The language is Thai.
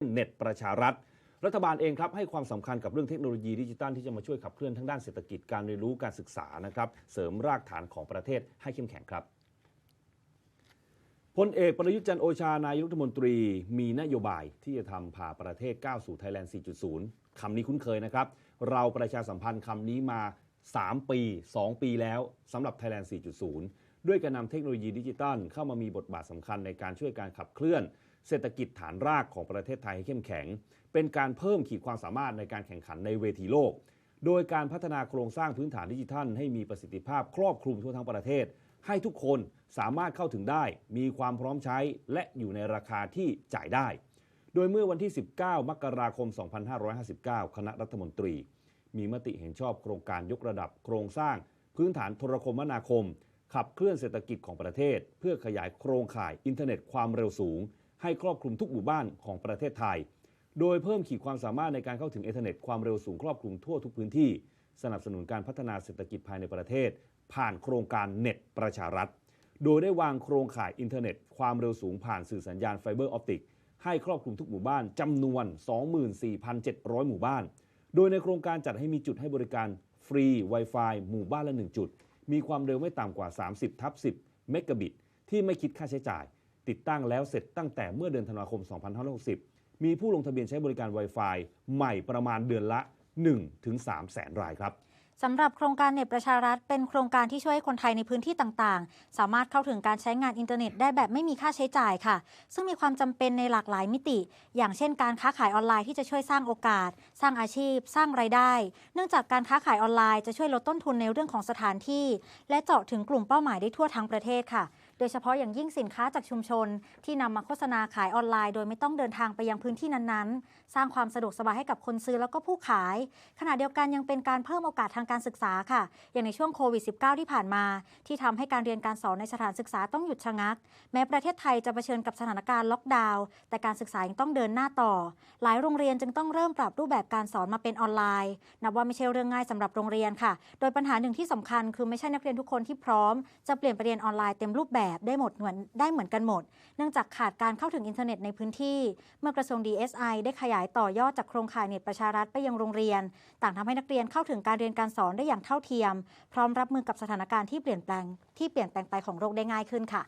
เน็ตประชารัฐ รัฐบาลเองครับให้ความสำคัญกับเรื่องเทคโนโลยีดิจิตัลที่จะมาช่วยขับเคลื่อนทั้งด้านเศรษฐกิจการเรียนรู้การศึกษานะครับเสริมรากฐานของประเทศให้เข้มแข็งครับพลเอกประยุทธ์จันโอชานายรัฐมนตรี มีนโยบายที่จะทำพาประเทศก้าวสู่ไทยแลนด์ 4.0 คำนี้คุ้นเคยนะครับ เราประชาสัมพันธ์คำนี้มา 3 ปี 2 ปีแล้วสำหรับ Thailand 4.0 ด้วยการนำเทคโนโลยีดิจิตัล เข้ามามีบทบาทสำคัญในการช่วยการขับเคลื่อน เศรษฐกิจฐานรากของประเทศไทยให้เข้มแข็ง เป็นการเพิ่มขีดความสามารถในการแข่งขันในเวทีโลก โดยการพัฒนาโครงสร้างพื้นฐานดิจิทัล ให้มีประสิทธิภาพครอบคลุมทั่วทั้งประเทศ ให้ทุกคนสามารถเข้าถึงได้ มีความพร้อมใช้ และอยู่ในราคาที่จ่ายได้ โดยเมื่อวันที่ 19 มกราคม 2559 คณะรัฐมนตรี มีมติเห็นชอบโครงการยกระดับโครงสร้าง พื้นฐานโทรคมนาคม ขับเคลื่อนเศรษฐกิจของประเทศ เพื่อขยายโครงข่ายอินเทอร์เน็ตความเร็วสูง ให้ครอบคลุมทุกหมู่บ้านของประเทศไทย โดยเพิ่มขีดความสามารถในการเข้าถึงอินเทอร์เน็ตความเร็วสูงครอบคลุมทั่วทุกพื้นที่ สนับสนุนการพัฒนาเศรษฐกิจภายในประเทศ ผ่านโครงการเน็ตประชารัฐ โดยได้วางโครงข่ายอินเทอร์เน็ตความเร็วสูงผ่านสื่อสัญญาณไฟเบอร์ออปติกให้ครอบคลุมทุกหมู่บ้านจำนวน 24,700 หมู่บ้าน โดยในโครงการจัดให้มีจุดให้บริการฟรี Wi-Fi หมู่บ้านละ 1 จุด มีความเร็วไม่ต่ำกว่า 30ทับ10 เมกะบิต ที่ไม่คิดค่าใช้จ่าย ติดตั้งแล้วเสร็จตั้งแต่เมื่อเดือนธันวาคม 2560 มีผู้ลงทะเบียนใช้บริการ Wi-Fi ใหม่ประมาณเดือนละ 1-3 แสนรายครับ สำหรับโครงการเน็ตประชารัฐเป็นโครงการที่ช่วยให้คนไทยในพื้นที่ต่างๆ สามารถเข้าถึงการใช้งานอินเทอร์เน็ตได้แบบไม่มีค่าใช้จ่ายค่ะ ซึ่งมีความจำเป็นในหลากหลายมิติ อย่างเช่นการค้าขายออนไลน์ที่จะช่วยสร้างโอกาส สร้างอาชีพ สร้างไรายได้ เนื่องจากการค้าขายออนไลน์จะช่วยลดต้นทุนในเรื่องของสถานที่ และเจาะถึงกลุ่มเป้าหมายได้ทั่วทั้งประเทศค่ะ โดยเฉพาะอย่างยิ่งสินค้าจากชุมชน ที่นำมาโฆษณาขายออนไลน์ โดยไม่ต้องเดินทางไปยังพื้นที่นั้นๆ สร้างความสะดวกสบายให้กับคนซื้อแล้วก็ผู้ขาย ขณะเดียวกันยังเป็นการเพิ่มโอกาสทางการศึกษาค่ะ อย่างในช่วงโควิด -19 ที่ผ่านมา ที่ทำให้การเรียนการสอนในสถานศึกษาต้องหยุดชะงัก แม้ประเทศไทยจะเผชิญกับสถานการณ์ล็อกดาวน์แต่การศึกษายังต้องเดินหน้าต่อ หลายโรงเรียนจึงต้องเริ่มปรับรูปแบบการสอนมาเป็นออนไลน์นับว่าไม่ใช่เรื่องง่ายสำหรับโรงเรียนค่ะ โดยปัญหาหนึ่งที่สำคัญคือไม่ใช่นักเรียนทุกคนที่พร้อม จะเปลี่ยนไปเรียนออนไลน์เต็มรูปแบบได้หมดเหมือนได้เหมือนกันหมด เนื่องจากขาดการเข้าถึงอินเทอร์เน็ตในพื้นที่ เมื่อกระทรวง DSI ได้ขยายต่อยอดจากโครงข่ายเน็ตประชารัฐไปยังโรงเรียน ต่างทำให้นักเรียนเข้าถึงการเรียนการสอนได้อย่างเท่าเทียม พร้อมรับมือกับสถานการณ์ที่เปลี่ยนแปลงที่เปลี่ยนแปลงไปของโลกได้ง่ายขึ้นค่ะ